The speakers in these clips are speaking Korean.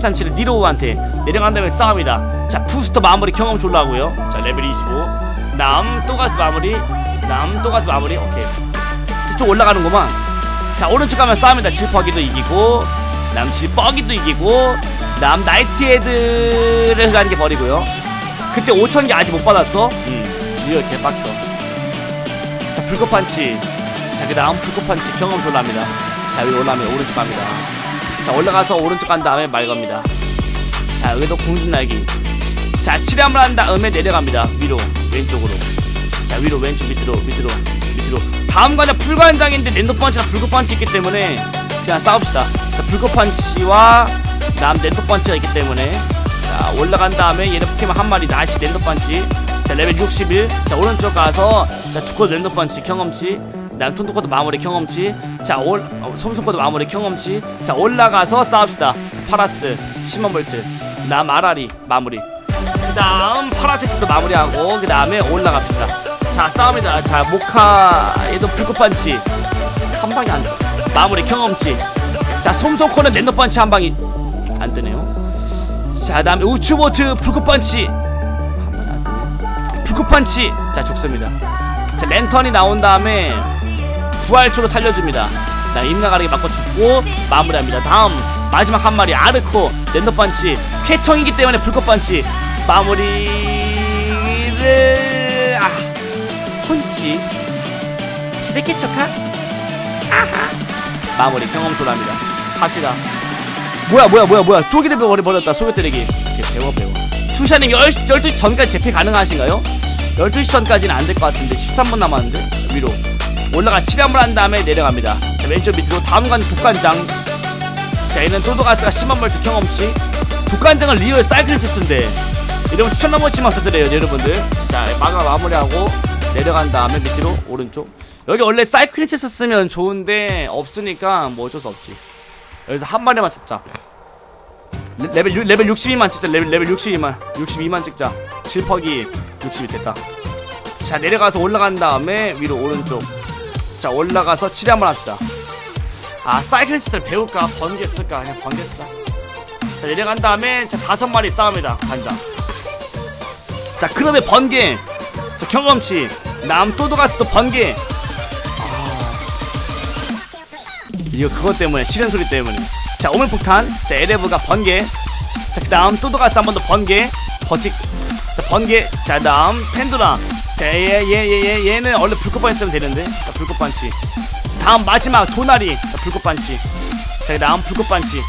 확산치를 니로우한테 내려간 다음에 싸웁니다. 자 부스터 마무리 경험 졸라고요. 자 레벨 25 남 또가스 마무리. 남 또가스 마무리. 오케이. 쭉쭉 올라가는구만. 자 오른쪽 가면 싸웁니다. 질퍽이도 이기고 남 질퍽이도 이기고 남 나이트헤드를 가는 게 버리고요. 그때 5천개 아직 못 받았어. 음 리얼 개빡쳐. 자 불꽃 판치. 자그 다음 불꽃 판치 경험 졸라합니다. 자 위로 올라가면 오른쪽 갑니다 자 올라가서 오른쪽 간 다음에 말 겁니다. 자 여기도 공중날기. 자 치료함을 한 다음에 내려갑니다. 위로 왼쪽으로. 자 위로 왼쪽 밑으로 밑으로 밑으로. 다음 과자 불관장인데 랜더펀치나 불꽃펀치 있기 때문에 그냥 싸웁시다. 자 불꽃펀치와 남 랜더펀치가 있기 때문에. 자 올라간 다음에 얘네 포켓몬 한 마리 다시 랜더펀치. 자 레벨 61자 오른쪽 가서 자 두코 랜더펀치 경험치 남 톤토코드 마무리 경험치. 자 올 어, 솜솜코드 마무리 경험치. 자 올라가서 싸웁시다. 파라스 10만 볼트. 남 아라리 마무리. 그 다음 파라체트도 마무리하고 그 다음에 올라갑시다. 자 싸웁니다. 자 모카 얘도 불꽃펀치. 한 방이 안 돼. 마무리 경험치. 자 솜솜코는 랜더펀치 한 방이 안 뜨네요. 자 다음에 우추보트 불꽃펀치. 한 방이 안 뜨네. 불꽃펀치. 자 죽습니다. 자 랜턴이 나온 다음에 부활초로 살려줍니다. 나 임나가르게 맞고 죽고 마무리합니다. 다음 마지막 한 마리 아르코 랜더펀치. 쾌청이기 때문에 불꽃펀치. 마무리를 아 펀치. 이렇게 척하? 마무리 경험 돌합니다. 갑시다. 뭐야 뭐야 뭐야 뭐야. 쪼기를 버려 버렸다 소개 때리기 배워 배워. 투샤님 10시, 12시 전까지 재패 가능하신가요? 12시 전까지는 안 될 것 같은데 13분 남았는데? 위로 올라가 치료함을 한 다음에 내려갑니다. 자 왼쪽 밑으로 다음 간 독간장. 자 얘는 도도가스가 10만벌트 경험치 독간장은 리얼 사이클 체스인데 여러분 추천 한 번 씩만 부탁드려요 여러분들. 자 마가 마무리하고 내려간 다음에 밑으로 오른쪽. 여기 원래 사이클 체스 쓰면 좋은데 없으니까 뭐 어쩔 수 없지. 여기서 한 마리만 잡자. 레, 유- 레벨 62만 찍자. 레벨, 레벨 62만 62만 찍자. 질퍽이 62 됐다. 자 내려가서 올라간 다음에 위로 오른쪽 자 올라가서 치료 한번 합시다. 아 사이클리스트를 배울까? 번개 쓸까? 그냥 번개 쓰자. 자 내려간 다음에 자 다섯 마리 싸웁니다. 간다. 자 그러면 번개. 자 경험치. 남 또도가스도 번개. 아. 이거 그것 때문에 싫은 소리 때문에. 자 오물폭탄. 자 에레브가 번개. 자 그다음 또도가스 한 번 더 번개. 버티 자 번개. 자 다음 펜두라 자얘 얘얘 얘 얘 는 원래 불꽃 반치 쓰면 되는데. 자 불꽃 반치. 다음 마지막 도나리. 자 불꽃 반치. 자 다음 불꽃 반치.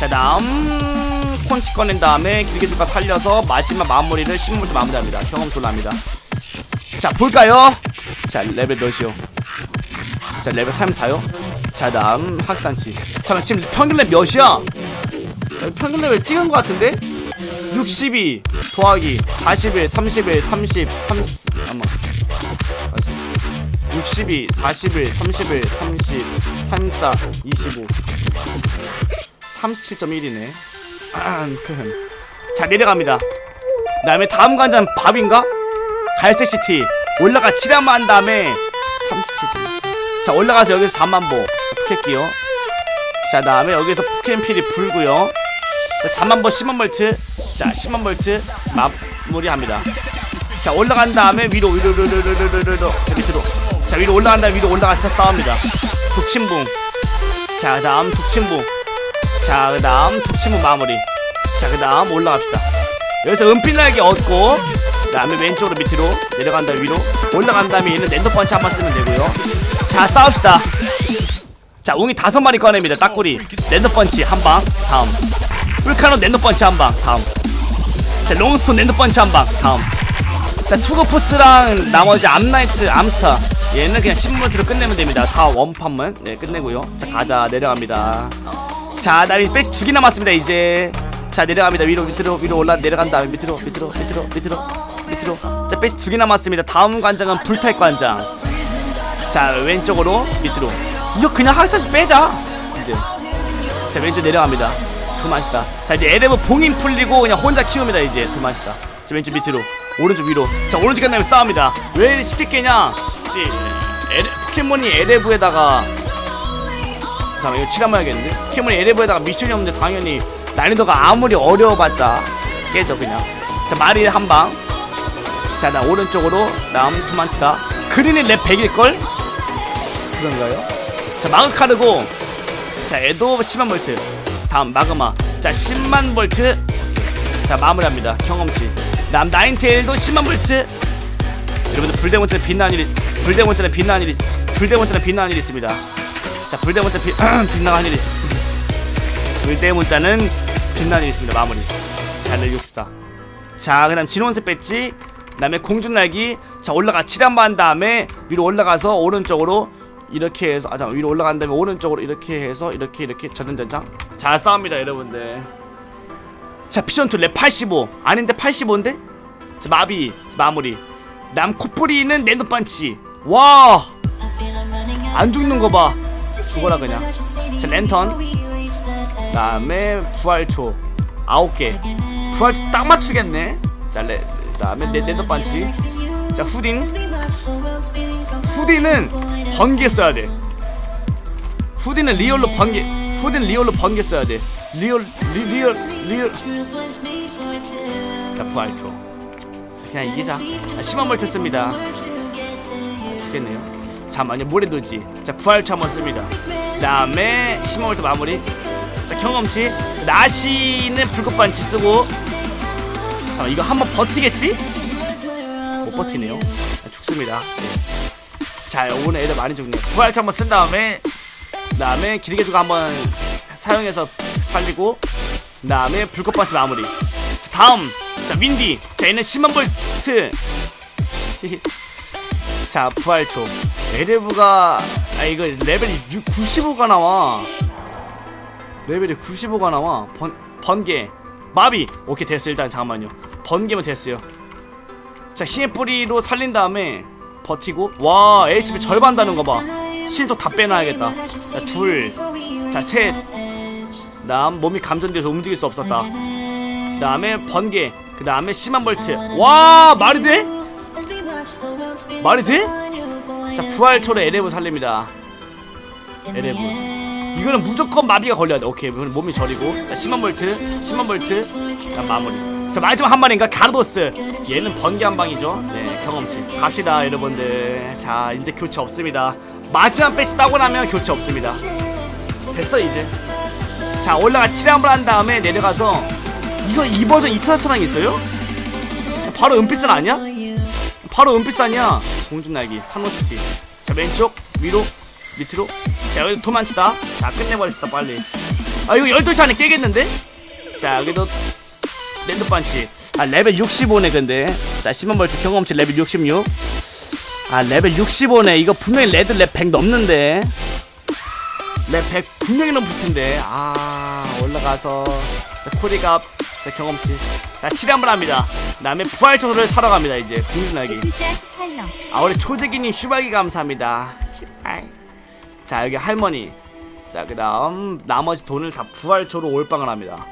자 다음 콘치 꺼낸 다음에 길게 줄까 살려서 마지막 마무리를 신문부터 마무리합니다. 경험 졸라합니다. 자 볼까요? 자 레벨 몇이요? 자 레벨 34요? 자 다음 확산치. 잠깐 지금 평균 레벨 몇이야 야, 평균 레벨 찍은 것 같은데 62 더하기 41 31 30 30 아마. 62 41 31 30 34 25 37.1이네. 자 내려갑니다. 그 다음에 다음 관전 밥인가? 갈색 시티. 올라가 7한만 한 다음에 37.1자 올라가서 여기서 4만보. 푸켓기요. 자 다음에 여기서 푸켓필이 불고요. 자 잠만보 10만 볼트 자 10만 볼트 마무리합니다. 자 올라간 다음에 위로 위로 위로 위로 위로 위로 자 밑으로. 자 위로 올라간 다음에 위로 올라가서 싸웁니다. 독침붕 자 다음 독침붕 자 그 다음 독침붕 마무리. 자 그 다음 올라갑시다. 여기서 은빛날개 얻고 그 다음에 왼쪽으로 밑으로 내려간 다음에 위로 올라간 다음에 얘는 랜더펀치 한번 쓰면 되고요. 자 싸웁시다. 자 웅이 다섯 마리 꺼냅니다. 딱꼬리. 랜더펀치 한방 다음. 풀카노 랜더펀치 한방 다음 자 롱스톤 랜더펀치 한 방. 다음. 자 투거포스랑 나머지 암나이트 암스타. 얘는 그냥 신문으로 끝내면 됩니다. 다 원판만. 네 끝내고요. 자 가자. 내려갑니다. 자 나이 배치 두 개 남았습니다 이제. 자 내려갑니다. 위로 밑으로 위로 올라 내려간 다음에 밑으로 밑으로 밑으로 밑으로 밑으로. 자 배치 두 개 남았습니다. 다음 관장은 불탈 관장. 자 왼쪽으로 밑으로. 이거 그냥 학산지 빼자. 이제. 자 왼쪽 내려갑니다 두만시다. 자 이제 에레브 봉인 풀리고 그냥 혼자 키웁니다 이제 두만시다. 자 왼쪽 밑으로 오른쪽 위로. 자 오른쪽 끝나면 싸웁니다. 왜 쉽게 깨냐? 쉽지 에레, 포켓몬이 에레브에다가 잠깐만 이거 칠한번 해야겠는데? 포켓몬이 에레브에다가 미션이 없는데 당연히 난이도가 아무리 어려워봤자 깨져 그냥. 자 마리 한방. 자 나 오른쪽으로 다음 도망치다. 그린이 랩 100일걸? 그런가요? 자 마그카르고. 자 에도 10만 볼트 다음 마그마. 자 10만 볼트. 자 마무리합니다. 경험치. 남 나인테일도 10만 볼트. 여러분들 불대문자는 빛나는 일이 불대문자는 빛나는 일이 불대문자는 빛나는 일이 있습니다. 자 불대문자 빛 빛나는 일이 있습니다. 불대문자는 빛나는 일이 있습니다. 마무리. 자를 64 자 그 다음 진원색 배지. 그 다음에 공중날기. 자 올라가 7한번 한 다음에 위로 올라가서 오른쪽으로 이렇게 해서 아 잠깐 위로 올라간 다음에 오른쪽으로 이렇게 해서 이렇게 이렇게 전전전장. 잘 싸웁니다 여러분들. 자 피션투 랩85 아닌데 85인데? 자 마비 마무리. 남 코뿌리는 랜덤 반치. 와 안 죽는 거봐. 죽어라 그냥. 자 랜턴. 다음에 부활초. 9개. 부활초 딱 맞추겠네. 자 레, 다음에 랜- 랜덤 반치 자 후딘. 후딘은 번개 써야 돼. 후딘은 리얼로 번개 후딘 리얼로 번개 써야 돼. 리얼 리, 리얼 리얼. 자 부활초 그냥 이기자. 아, 10만 벌트 씁니다. 죽겠네요. 잠깐만요 모래도지. 자 부활초 한번 씁니다. 그 다음에 10만 벌트 마무리. 자 경험치. 나시는 불꽃반치 쓰고. 잠깐 이거 한번 버티겠지? 못 버티네요. 아, 죽습니다. 네. 자 오늘 애들 많이 죽네. 부활초 한번 쓴 다음에 그 다음에 길게 주고 한번 사용해서 살리고 그 다음에 불꽃반치 마무리. 자 다음. 자 윈디. 자 얘는 10만 볼트. 자 부활초. 에레브가 아 이거 레벨이 6, 95가 나와. 레벨이 95가 나와. 번, 번개. 마비. 오케이 됐어 일단 잠깐만요. 번개면 됐어요 자 힘의 뿌리로 살린 다음에 버티고 와 HP 절반 다는 거봐. 신속 다 빼놔야겠다. 자 둘자셋. 다음 몸이 감전돼서 움직일 수 없었다. 그 다음에 번개 그 다음에 심한 볼트. 와 말이 돼? 말이 돼? 자 부활초로 에레브 살립니다. 에레브. 이거는 무조건 마비가 걸려야 돼. 오케이 몸이 저리고. 자 10만 볼트 10만 볼트. 자 마무리 자 마지막 한 마리인가? 가르도스. 얘는 번개 한 방이죠? 네 경험치. 갑시다 여러분들. 자 이제 교체 없습니다. 마지막 배치 따고 나면 교체 없습니다. 됐어 이제. 자 올라가 7 한번 한 다음에 내려가서 이거 이 버전 2차 천왕 있어요? 바로 은빛선 아니야? 바로 은빛산이야. 공중 날기 산호스티. 자 왼쪽 위로 밑으로. 자 여기 도망치다. 자 끝내버립시다 빨리. 아 이거 12시 안에 깨겠는데? 자 여기도 랜드 반치. 아 레벨 65네 근데. 자 10만 벌트 경험치 레벨 66 아 레벨 65네. 이거 분명히 레드 랩 100 넘는데. 랩 100 분명히 넘을 텐데. 아 올라가서. 자, 코리갑 자 경험치 자 7회 한번 합니다. 그 다음에 부활초를 사러 갑니다 이제. 18명. 아 우리 초재기님 슈박이 감사합니다. 자 여기 할머니. 자 그 다음 나머지 돈을 다 부활초로 올빵을 합니다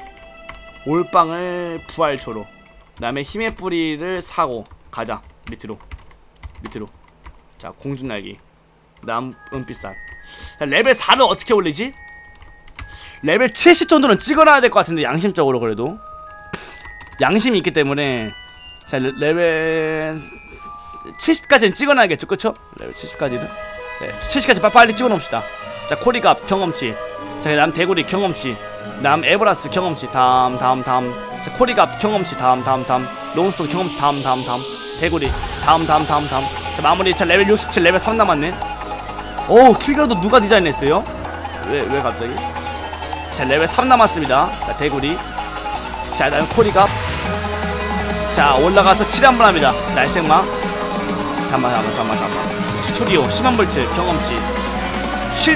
올빵을 부활초로. 그 다음에 힘의 뿌리를 사고 가자. 밑으로. 밑으로. 자 공중날기. 그다음 은빛살. 자 레벨 4를 어떻게 올리지? 레벨 70 정도는 찍어놔야 될 것 같은데 양심적으로 그래도. 양심이 있기 때문에. 자 레, 레벨 70까지는 찍어놔야겠죠 그쵸? 레벨 70까지는? 네 70까지 빠, 빨리 찍어놓읍시다. 자 코리갑 경험치. 자 그 다음 대구리 경험치 다음 에버라스 경험치 다음 다음 다음. 자 코리갑 경험치 다음 다음 다음. 롱스톤 경험치 다음 다음 다음. 대구리 다음 다음 다음 다음. 자 마무리. 자 레벨 67 레벨 3 남았네. 오 킬가도 누가 디자인했어요? 왜 왜 갑자기? 자 레벨 3 남았습니다. 자 대구리. 자 다음 코리갑. 자 올라가서 7 한번 합니다. 날생마. 잠만 잠만 잠만 잠만. 스튜디오 10만 볼트 경험치.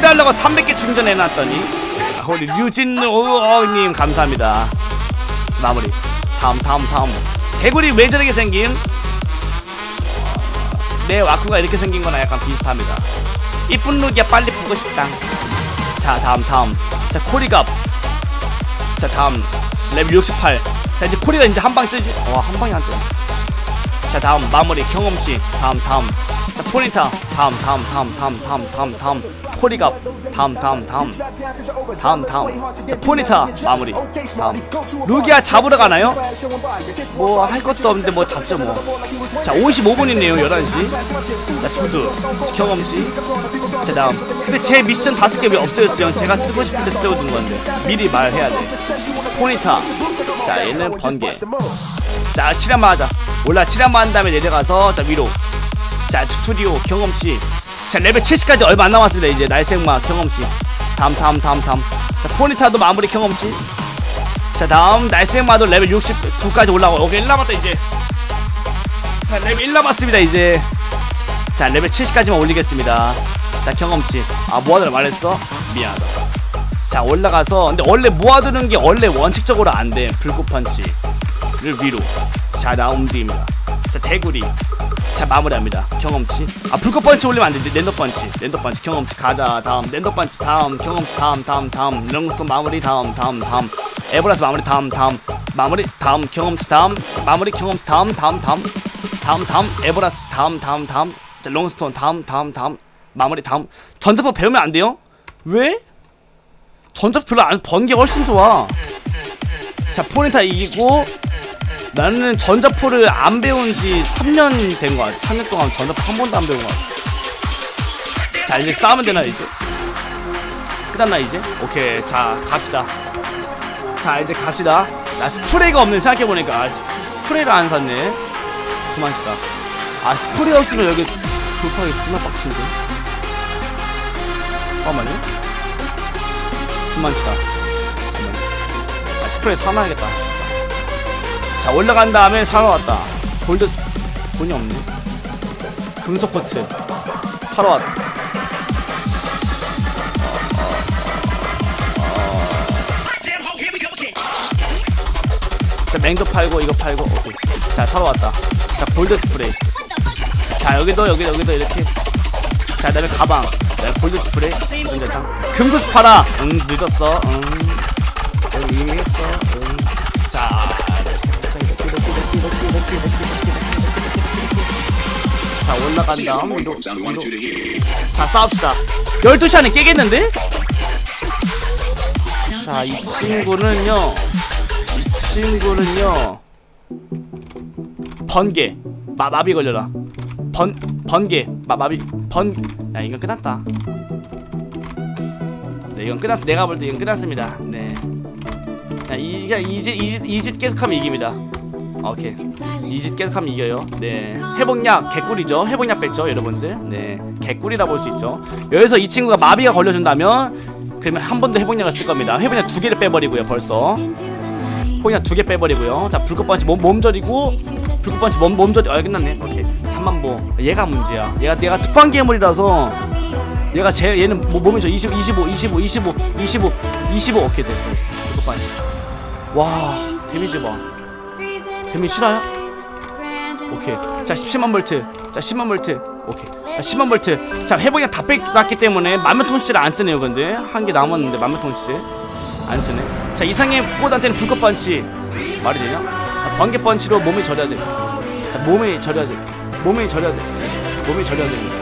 하려고 300개 충전해놨더니. 아, 우리 류진오님 감사합니다. 마무리. 다음 다음 다음. 개구리 왜 저렇게 생긴? 내 와꾸가 이렇게 생긴 거나 약간 비슷합니다. 이쁜 룩이야 빨리 보고 싶다. 자 다음 다음. 자 코리갑. 자 다음. 레벨 68자 이제 코리가 이제 한방 뜨지. 와 한 방이 안 뜨네 자 다음 마무리 경험치. 다음 다음. 자 포니타. 다음 다음 다음 다음 다음 다음 다음. 포리갑. 다음 다음 다음. 다음 다음. 자 포니타 마무리. 다음. 루기아 잡으러 가나요? 뭐 할 것도 없는데 뭐 잡죠 뭐자 55분이네요 11시. 자 두두. 경험치. 자 다음. 근데 제 미션 다섯 개 왜 없어졌어요? 제가 쓰고 때 쓰고 건데 미리 말해야 돼. 포니타. 자 얘는 번개 자 7한만 하자 올라 7한만 한 다음에 내려가서 자 위로. 자 스튜디오 경험치. 자 레벨 70까지 얼마 안 남았습니다 이제. 날생마 경험치. 다음 다음 다음 다음. 자 포니타도 마무리 경험치. 자 다음 날생마도 레벨 69까지 올라가고 오케이 1 남았다 이제. 자 레벨 1 남았습니다 이제. 자 레벨 70까지만 올리겠습니다. 자 경험치. 아 모아두라 말했어? 미안하다. 자 올라가서. 근데 원래 모아두는 게 원래 원칙적으로 안돼. 불꽃펀치를 위로 자나 움직입니다 자 대구리 자 마무리합니다 경험치 아 불꽃 펀치 올리면 안돼 랜더펀치 랜더펀치 경험치 가자 다음 랜더펀치 다음 경험치 다음 다음 다음 령스톤 마무리 다음 다음 다음 에버라스 마무리 다음 다음 마무리 다음 경험치 다음 마무리 경험치 다음 다음 다음 다음 다음 에버라스 다음 다음 다음 자 롱스톤 다음 다음 다음 마무리 다음 전자법 배우면 안 돼요? 왜? 전자법 별로 안 번개 훨씬 좋아 자 포니타 이기고 나는 전자포를 안 배운 지 3년 된거 같아. 3년 동안 전자포 한 번도 안 배운 거 같아. 자 이제 싸우면 되나 이제? 끝났나 이제? 오케이 자 갑시다. 자 이제 갑시다. 나 스프레이가 없네 생각해보니까. 아, 스- 스프레이를 안 샀네. 그만 치다. 아 스프레이 없으면 여기 돌파하기 존나 빡친데. 잠깐만요. 그만 치다. 그만. 아 스프레이 사놔야겠다 자 올라간 다음에 사러 왔다. 골드 스- 돈이 없네. 금속 코트. 사러 왔다. 자 맹도 팔고 이거 팔고 오케이. 자 사러 왔다. 자 골드 스프레이. 자 여기도 여기도 여기도 이렇게. 자 그다음에 가방. 그다음에 골드 스프레이. 금구스 팔아 응 늦었어. 응. 이미 했어 자 올라간 다음 위로 위로. 자 싸웁시다. 12시 안에 깨겠는데? 자 이 친구는요 이 친구는요 번개 마, 마비 걸려라. 번 번개 마, 마비 번야 이건 끝났다. 네 이건 끝났어 내가 볼 때 이건 끝났습니다. 네. 자, 이짓 이짓 이짓 계속하면 이깁니다 오케이. 이짓 계속하면 이겨요. 네. 회복약 개꿀이죠. 회복약 뺐죠 여러분들? 네. 개꿀이라 볼 수 있죠. 여기서 이 친구가 마비가 걸려준다면 그러면 한 번 더 회복약을 쓸 겁니다. 회복약 두 개를 빼버리고요 벌써. 회복약 두 개 빼버리고요. 자 불꽃번치 몸, 몸절이고 불꽃번치 몸, 몸절이 아 끝났네. 오케이. 잠만보. 얘가 문제야. 얘가 얘가 특판 괴물이라서 얘가 제 얘는 뭐, 몸이 저 20, 25 25 25 25 25 오케이 됐어 됐어. 불꽃번치. 와 데미지 봐 데미지 실화야? 오케이. 자 17만 볼트. 자 10만 볼트. 오케이. 자 10만 볼트. 자 회복이 다 뺏겼기 때문에 만면 통치를 안 쓰네요 근데. 한 개 남았는데 만면 통치 안 쓰네. 자 이상의 꽃한테는 불꽃 번치. 말이 되냐? 자, 번개 번치로 몸이 절여야 돼자 몸이 절여야 돼. 몸이 절여야 돼. 몸이 절여야 됩니다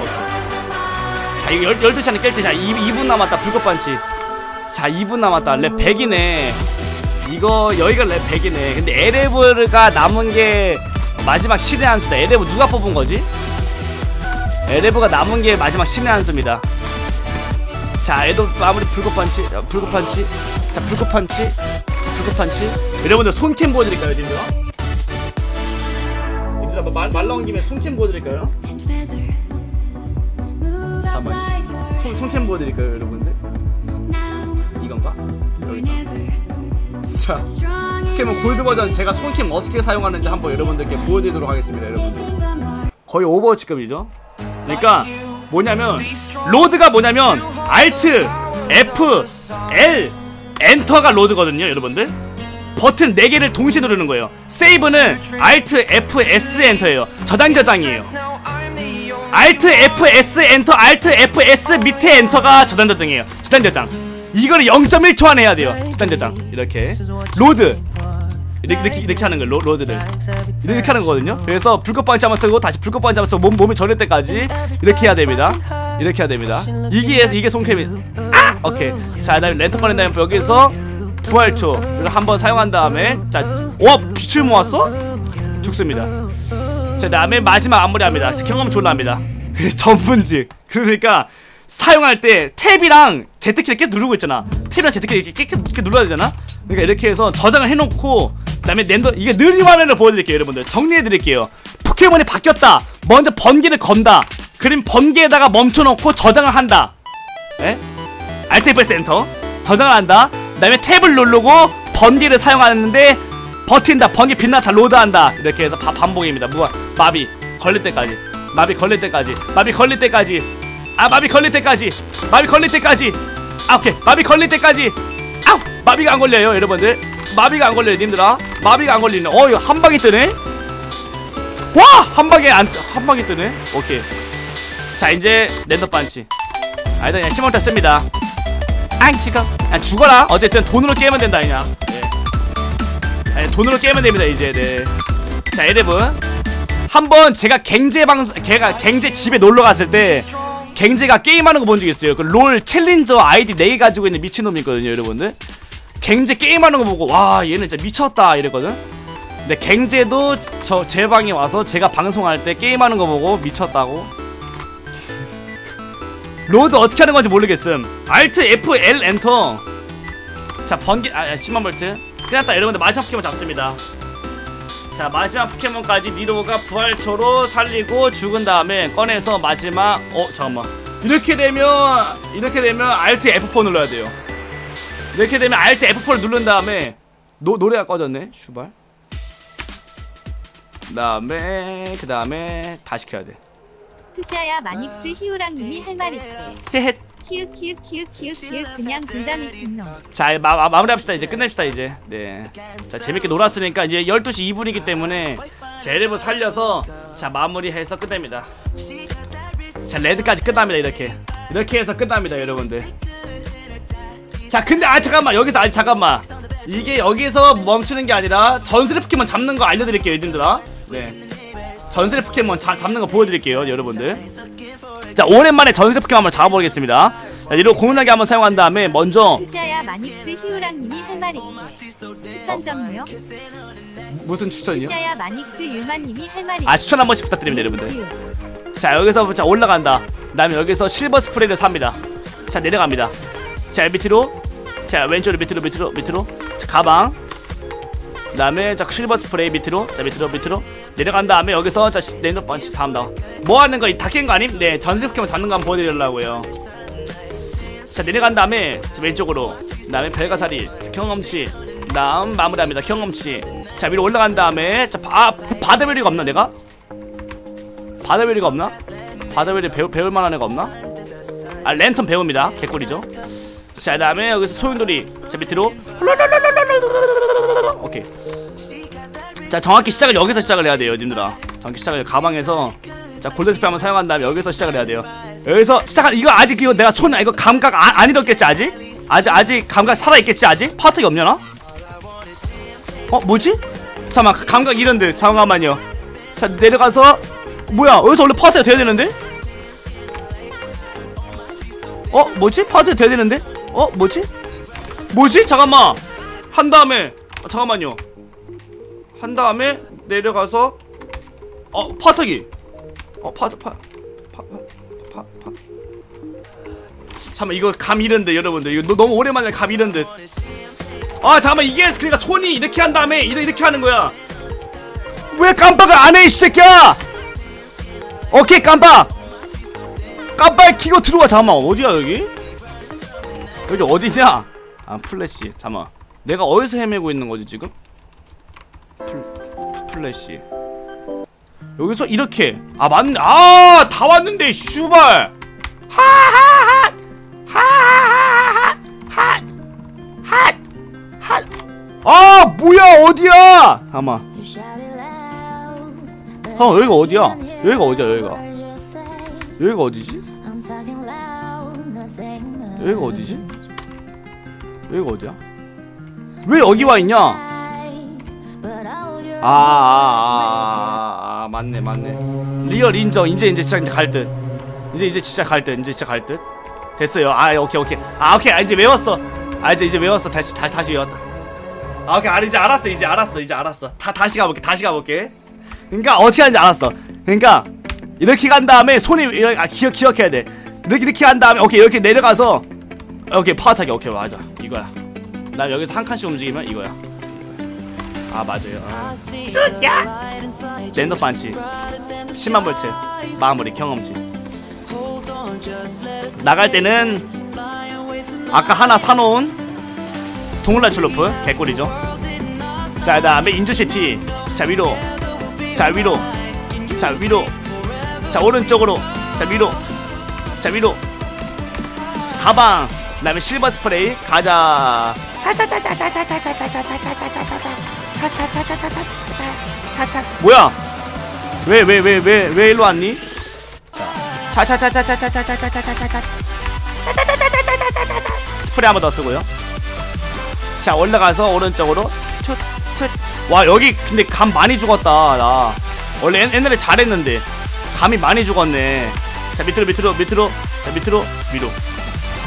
오케이 자 이거 열, 12시 안에 깰 때 자 2분 남았다 불꽃 번치. 자 2분 남았다. 랩 100이네 이거 여기가 랩 100이네. 근데 에레브가 남은 게 마지막 신의 한 수다. 에레브 누가 뽑은 거지? 에레브가 남은 게 마지막 신의 한 수입니다. 자 에도 마무리 불꽃 펀치. 어, 불꽃 펀치. 자 불꽃 펀치. 불꽃 펀치. 여러분들 손캠 보여드릴까요 님들 님들 말, 말 나온 김에 손캠 보여드릴까요? 잠깐만요. 손, 손캠 보여드릴까요 여러분들? 이건가? 여기 다자 포켓몬 골드 버전 제가 손캠 어떻게 사용하는지 한번 여러분들께 보여드리도록 하겠습니다 여러분들. 거의 오버워치급이죠? 그러니까 뭐냐면 로드가 뭐냐면 Alt F L 엔터가 로드거든요 여러분들. 버튼 4개를 동시에 누르는 거예요. 세이브는 Alt F S 엔터예요. 저장 저장이에요. Alt F S 엔터 Alt F S 밑에 엔터가 저장 저장이에요. 저장 저장 이거를 0.1초 안에 해야 돼요. 저장. 이렇게. 로드. 이렇게 이렇게, 이렇게 하는 거예요 로, 로드를. 이렇게 하는 거거든요. 그래서 불꽃 반지 한번 쓰고 다시 불꽃 반지 한번 쓰고 몸, 몸이 저릴 때까지 이렇게 해야 됩니다. 이렇게 해야 됩니다. 이게 이게 손캠이 아! 오케이. 자 그다음에 랜턴 꺼낸 다음에 여기서 부활초를 한번 사용한 다음에 자와 빛을 모았어? 죽습니다. 자 다음에 마지막 마무리합니다. 경험 졸라합니다. 전문직. 그러니까 사용할 때 탭이랑 Z키를 계속 누르고 있잖아. 탭이랑 Z키 이렇게 깨끗 이렇게 눌러야 되잖아. 그러니까 이렇게 해서 저장을 해놓고 그 다음에 랜더 이게 느림 화면을 보여드릴게요 여러분들. 정리해드릴게요. 포켓몬이 바뀌었다. 먼저 번개를 건다. 그림 번개에다가 멈춰놓고 저장을 한다. 예? 알트 F 센터. 저장을 한다. 그 다음에 탭을 누르고 번개를 사용하는데 버틴다. 번개 빛나다 로드한다. 이렇게 해서 바, 반복입니다. 무한 마비 걸릴 때까지. 마비 걸릴 때까지. 마비 걸릴 때까지 아 마비 걸릴 때까지. 마비 걸릴 때까지. 아 오케이. 마비 걸릴 때까지. 아우! 마비가 안 걸려요 여러분들. 마비가 안 걸려요 님들아. 마비가 안 걸리네. 어 이거 한 방에 뜨네? 와! 한 방에 안 한 방에 뜨네? 오케이. 자 이제 랜더 반치 아니다 그냥 시몬타 씁니다. 앙 지금. 아 죽어라. 어쨌든 돈으로 깨면 된다 그냥. 네. 돈으로 깨면 됩니다 이제. 네 자 여러분 한번 제가 갱제 방송 걔가 갱제 집에 놀러 갔을 때 갱제가 게임하는 거 본 적 있어요. 그 롤 챌린저 아이디 4개 가지고 있는 미친놈이 있거든요 여러분들. 갱제 게임하는 거 보고 와 얘는 진짜 미쳤다 이랬거든. 근데 갱제도 저 제 방에 와서 제가 방송할 때 게임하는 거 보고 미쳤다고. 로드 어떻게 하는 건지 모르겠음. 알트 F L 엔터. 자 번개 아 10만 볼트. 끝났다 여러분들. 마지막 포켓몬 잡습니다 자 마지막 포켓몬까지 니로가 부활초로 살리고 죽은 다음에 꺼내서 마지막 어 잠깐만. 이렇게 되면 이렇게 되면 Alt F4 눌러야 돼요. 이렇게 되면 Alt F4를 누른 다음에 노, 노래가 꺼졌네 슈발. 그 다음에 그 다음에 다 시 켜야 돼. 투샤야 마닉스 히우랑님이 할 말 있대. 헤헷 키읔 키읔 키읔 키읔 키읔. 그냥 둘다 미친놈. 자 마, 마, 마 무리합시다 이제. 끝냅시다 이제. 네자 재밌게 놀았으니까 이제 12시 2분이기 때문에 자 여러분 살려서 자 마무리해서 끝냅니다. 자 레드까지 끝납니다 이렇게. 이렇게 해서 끝납니다 여러분들. 자 근데 아 잠깐만. 여기서 아 잠깐만. 이게 여기서 멈추는 게 아니라 전설의 포켓몬 잡는 거 알려드릴게요 얘들아. 네. 전설의 포켓몬 자, 잡는 거 보여드릴게요 여러분들 자 오랜만에 전설의 포켓몬 한번 잡아보겠습니다. 자 이리로 고문하게 한번 사용한 다음에 먼저 투샤야 마닉스 히우랑님이 할 말 있대. 추천 좀요. 무슨 추천이요? 투샤야 마닉스 율마님이 할 말 있대. 아 추천 한 번씩 부탁드립니다 여러분들. 자 여기서 자 올라간다. 그 다음에 여기서 실버 스프레이를 삽니다. 자 내려갑니다. 자 밑으로. 자 왼쪽으로 밑으로 밑으로 밑으로. 자 가방 그 다음에 자 실버 스프레이 밑으로 자 밑으로 밑으로. 내려간 다음에 여기서 자 시- 랜더 번치 다음 다음. 뭐 하는 거다 깬 거 아님? 네 전세 포켓몬 잡는 거 한번 보여드리려고요. 자 내려간 다음에 자 왼쪽으로. 그 다음에 별가사리 경험치. 다음 마무리합니다. 경험치. 자 위로 올라간 다음에 자 바, 바다베리가 없나 내가? 바다베리가 없나? 바다베리 배우, 배울 만한 애가 없나? 아 랜턴 배웁니다. 개꿀이죠. 자 그다음에 여기서 소용돌이 자 밑으로 오케이 자 정확히 시작을 여기서 시작을 해야 돼요 님들아 정확히 시작을 가방에서 자 골든스페 한번 사용한 다음에 여기서 시작을 해야 돼요 여기서 시작한 이거 아직 이거 내가 손 이거 감각 아, 안 잃었겠지 아직? 아직 아직 감각 살아있겠지 아직? 파트가 없려나? 어 뭐지? 잠깐만 그 감각 잃은데 잠깐만요 자 내려가서 뭐야 여기서 원래 파트가 돼야 되는데? 어 뭐지? 파트가 돼야 되는데? 어 뭐지? 뭐지? 잠깐만 한 다음에 어, 잠깐만요. 한 다음에 내려가서 어 파트기. 어 파트 파파 파파 잠깐만 이거 감 잃은데 여러분들. 이거 너, 너무 오랜만에 감 잃은데. 아 잠깐만 이게 그러니까 손이 이렇게 한 다음에 이렇게, 이렇게 하는 거야. 왜 깜빡을 안해 이 새끼야? 오케이 깜빡. 깜빡 키고 들어와. 잠깐만 어디야 여기? 여기 어디냐? 아 플래시. 잠깐만 내가 어디서 헤매고 있는 거지 지금? 플, 플래시. 여기서 이렇게. 아 맞네 아다 왔는데 슈발. 하하하 하하하하 아 뭐야 어디야? 잠깐만 형 여기가 어디야? 여기가 어디야 여기가? 여기가 어디지? 여기가 어디지? 여기가 어디야 왜 여기 와 있냐 아, 아, 아, 아, 맞네, 맞네. 리얼 인정. 이제 이제 진짜 갈 듯. 이제 이제 진짜 갈 듯. 이제 진짜 갈 듯. 됐어요. 아, 오케이, 오케이. 아, 오케이. 아, 이제 외웠어. 아, 이제 이제 외웠어. 다시 다시 다시 외웠다. 아, 오케이. 아, 이제 알았어. 이제 알았어. 이제 알았어. 다 다시 가볼게. 다시 가볼게. 그러니까 어떻게 하는지 알았어. 그러니까 이렇게 간 다음에 손이 이렇게 아, 기억 기억해야 돼. 이렇게 이렇게 한 다음에 오케이 이렇게 내려가서 오케이 파워 타기 오케이 맞아 이거야. 나 여기서 한 칸씩 움직이면 이거야. 아 맞아요. 아. 랜더 반치 10만 볼트. 마무리 경험치. 나갈 때는 아까 하나 사놓은 동물란 출루프 개꿀이죠. 자 그다음에 인조시티. 자 위로. 자 위로. 자 위로. 자 오른쪽으로. 자 위로. 자 위로. 자, 가방 그 다음에 실버 스프레이 가자. 뭐야 왜 왜 왜 왜 왜 일로 왔니 스프레이 한 번 더 쓰고요 자 올라가서 오른쪽으로 와 여기 근데 감 많이 죽었다 나 원래 옛- 옛날에 잘했는데 감이 많이 죽었네 자 밑으로 밑으로 밑으로 자 밑으로 위로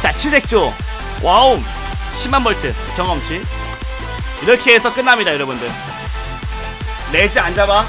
자 칠색조. 와우. 10만 볼트 경험치. 이렇게 해서 끝납니다 여러분들. 레지 안 잡아